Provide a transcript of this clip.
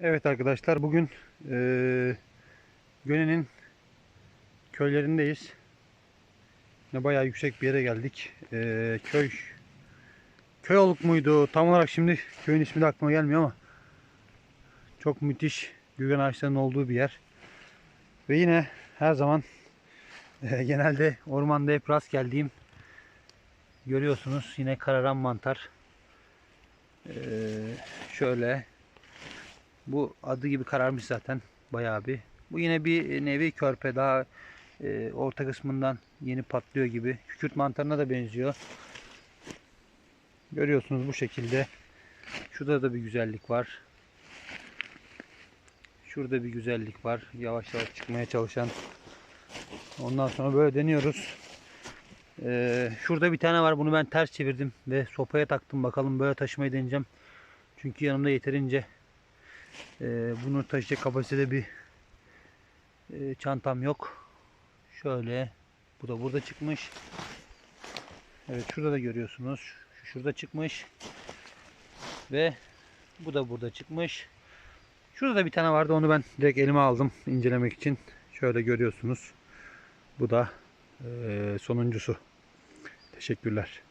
Evet arkadaşlar bugün eee Göne'nin köylerindeyiz. Yine bayağı yüksek bir yere geldik. Eee, köy köy oluk muydu? Tam olarak şimdi köyün ismi de aklıma gelmiyor ama çok müthiş gürgen ağaçlarının olduğu bir yer. Ve yine her zaman eee, genelde ormanda hep rast geldiğim görüyorsunuz yine kararan mantar. Eee, şöyle bu adı gibi kararmış zaten bayağı bir. Bu yine bir nevi körpe daha e, orta kısmından yeni patlıyor gibi. Kükürt mantarına da benziyor. Görüyorsunuz bu şekilde. Şurada da bir güzellik var. Şurada bir güzellik var. Yavaş yavaş çıkmaya çalışan. Ondan sonra böyle deniyoruz. Ee, şurada bir tane var. Bunu ben ters çevirdim ve sopaya taktım. Bakalım böyle taşımayı deneyeceğim. Çünkü yanımda yeterince ee, bunu taşıyacak kapasitede bir e, çantam yok. Şöyle. Bu da burada çıkmış. Evet şurada da görüyorsunuz. Şu şurada çıkmış. Ve bu da burada çıkmış. Şurada da bir tane vardı. Onu ben direkt elime aldım incelemek için. Şöyle görüyorsunuz. Bu da e, sonuncusu. Teşekkürler.